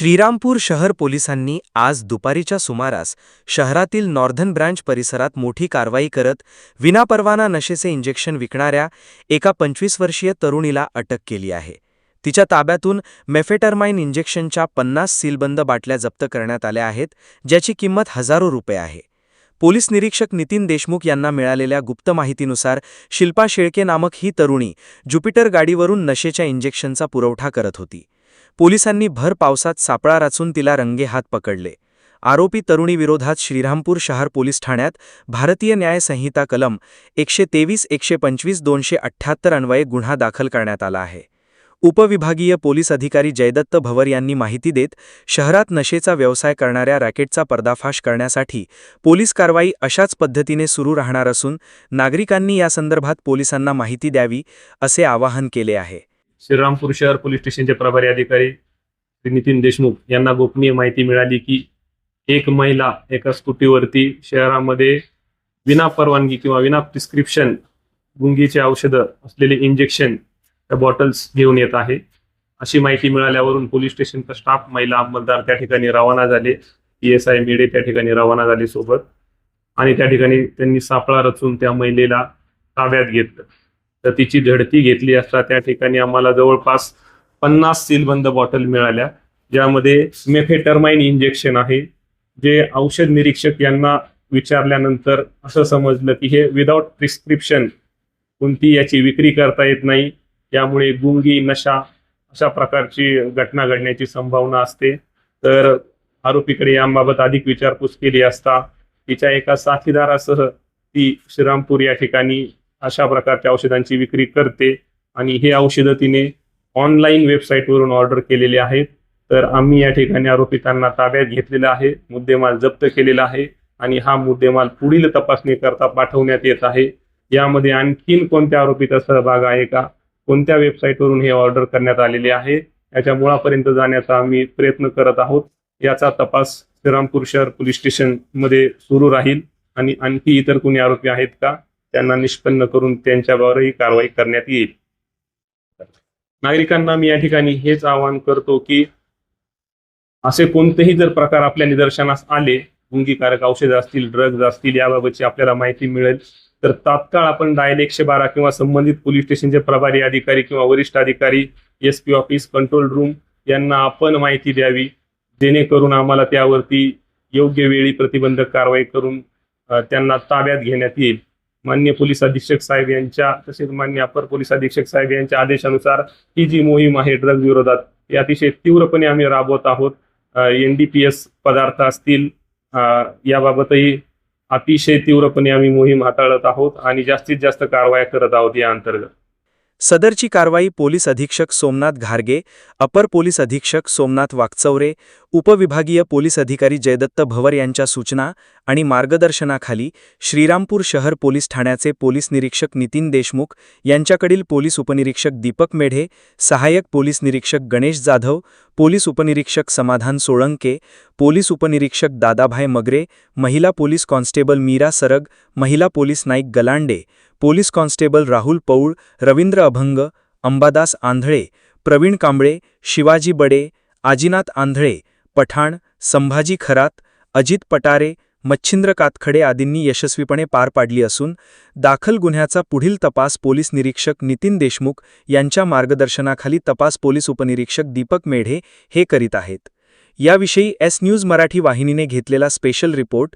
श्रीरामपूर शहर पोलिसांनी आज दुपारीच्या सुमारास शहरातील नॉर्धन ब्रँच परिसरात मोठी कारवाई करत विनापरवाना नशेचे इंजेक्शन विकणाऱ्या एका पंचवीस वर्षीय तरुणीला अटक केली आहे. तिच्या ताब्यातून मेफेटरमाइन इंजेक्शनच्या पन्नास सीलबंद बाटल्या जप्त करण्यात आल्या आहेत ज्याची किंमत हजारो रुपये आहे. पोलीस निरीक्षक नितीन देशमुख यांना मिळालेल्या गुप्त माहितीनुसार शिल्पा शेळके नामक ही तरुणी ज्युपिटर गाडीवरून नशेच्या इंजेक्शनचा पुरवठा करत होती. पोलिसांनी भर पावसात सापळा रचून तिला रंगे हात पकडले. आरोपी तरुणीविरोधात श्रीरामपूर शहर पोलीस ठाण्यात भारतीय न्याय संहिता कलम एकशे तेवीस एकशे पंचवीस दोनशे अठ्ठ्याहत्तर अन्वये गुन्हा दाखल करण्यात आला आहे. उपविभागीय पोलीस अधिकारी जयदत्त भवर यांनी माहिती देत शहरात नशेचा व्यवसाय करणाऱ्या रॅकेटचा पर्दाफाश करण्यासाठी पोलीस कारवाई अशाच पद्धतीने सुरू राहणार असून नागरिकांनी यासंदर्भात पोलिसांना माहिती द्यावी असे आवाहन केले आहे. श्रीरामपूर शहर पोलीस स्टेशनचे प्रभारी अधिकारी श्री नितीन देशमुख यांना गोपनीय माहिती मिळाली की एक महिला एका स्कूटीवरती शहरामध्ये विना परवानगी किंवा विना प्रिस्क्रिप्शन गुंगीचे औषधं असलेले इंजेक्शन त्या बॉटल्स घेऊन येत आहे. अशी माहिती मिळाल्यावरून पोलीस स्टेशनचा स्टाफ महिला अंमलदार त्या ठिकाणी रवाना झाले. पी एस आय मेडे त्या ठिकाणी रवाना झाले सोबत. आणि त्या ठिकाणी त्यांनी सापळा रचून त्या महिलेला ताब्यात घेतलं. तर तिची झडती घेतली असता त्या ठिकाणी आम्हाला जवळपास पन्नास सीलबंद बॉटल मिळाल्या ज्यामध्ये मेफेटरमाइन इंजेक्शन आहे. जे औषध निरीक्षक यांना विचारल्यानंतर असं समजलं की हे विदाउट प्रिस्क्रिप्शन कोणती याची विक्री करता येत नाही. त्यामुळे गुंगी नशा अशा प्रकारची घटना घडण्याची संभावना असते. तर आरोपीकडे याबाबत अधिक विचारपूस केली असता तिच्या एका साथीदारासह ती श्रीरामपूर या ठिकाणी अशा प्रकारच्या औषधांची विक्री करते. आणि हे औषधं तिने ऑनलाईन वेबसाईटवरून ऑर्डर केलेले आहेत. तर आम्ही या ठिकाणी आरोपितांना ताब्यात घेतलेला आहे. मुद्देमाल जप्त केलेला आहे. आणि हा मुद्देमाल पुढील तपासणी करता पाठवण्यात येत आहे. यामध्ये आणखीन कोणत्या आरोपीचा सहभाग आहे का? कोणत्या वेबसाईटवरून हे ऑर्डर करण्यात आलेले आहे? याच्या मुळापर्यंत जाण्याचा आम्ही प्रयत्न करत आहोत. याचा तपास श्रीरामपूर शहर पोलीस स्टेशनमध्ये सुरू राहील. आणि आणखी इतर कोणी आरोपी आहेत का? त्यांना निष्पन्न करून त्यांच्यावरही कारवाई करण्यात येईल. नागरिकांना मी या ठिकाणी हेच आवाहन करतो की असे कोणतेही जर प्रकार आपल्या निदर्शनास आले गुंगीकारक औषधं असतील ड्रग्ज असतील याबाबतची आपल्याला माहिती मिळेल तर तात्काळ आपण डायल एकशे बारा किंवा संबंधित पोलीस स्टेशनचे प्रभारी अधिकारी किंवा वरिष्ठ अधिकारी S P office control room यांना आपण माहिती द्यावी जेणेकरून आम्हाला त्यावरती योग्य वेळी प्रतिबंधक कारवाई करून त्यांना ताब्यात घेण्यात येईल. मान्य पोलीस अधीक्षक साहेब यांच्या तसेच मान्य अपर पोलीस अधीक्षक साहेब यांच्या आदेशानुसार ही जी मोहीम आहे ड्रग विरोधात ही अतिशय तीव्रपणे आम्ही राबवत आहोत. एन डी पी एस पदार्थ असतील याबाबतही अतिशय तीव्रपणे आम्ही मोहीम हाताळत आहोत आणि जास्तीत जास्त कारवाया करत आहोत या अंतर्गत. सदरची कारवाई पोलीस अधीक्षक सोमनाथ घारगे अपर पोलीस अधीक्षक सोमनाथ वाकचौरे उपविभागीय पोलीस अधिकारी जयदत्त भवर यांच्या सूचना आणि मार्गदर्शनाखाली श्रीरामपूर शहर पोलीस ठाण्याचे पोलीस निरीक्षक नितीन देशमुख यांच्याकडील पोलीस उपनिरीक्षक दीपक मेढे सहाय्यक पोलीस निरीक्षक गणेश जाधव पोलीस उपनिरीक्षक समाधान सोळंके पोलीस उपनिरीक्षक दादाभाई मगरे महिला पोलीस कॉन्स्टेबल मीरा सरग महिला police Naik Galande police constable Rahul Paul Ravindra Abhang Ambadas Andhale Pravin Kamble Shivaji बडे आजीनाथ आंधळे पठाण संभाजी खरात अजित पटारे मच्छिंद्र कातखडे आदींनी यशस्वीपणे पार पाडली असून दाखल गुन्ह्याचा पुढील तपास पोलीस निरीक्षक नितीन देशमुख यांच्या मार्गदर्शनाखाली तपास पोलीस उपनिरीक्षक दीपक मेढे हे करीत आहेत. याविषयी एस न्यूज मराठी वाहिनीने घेतलेला स्पेशल रिपोर्ट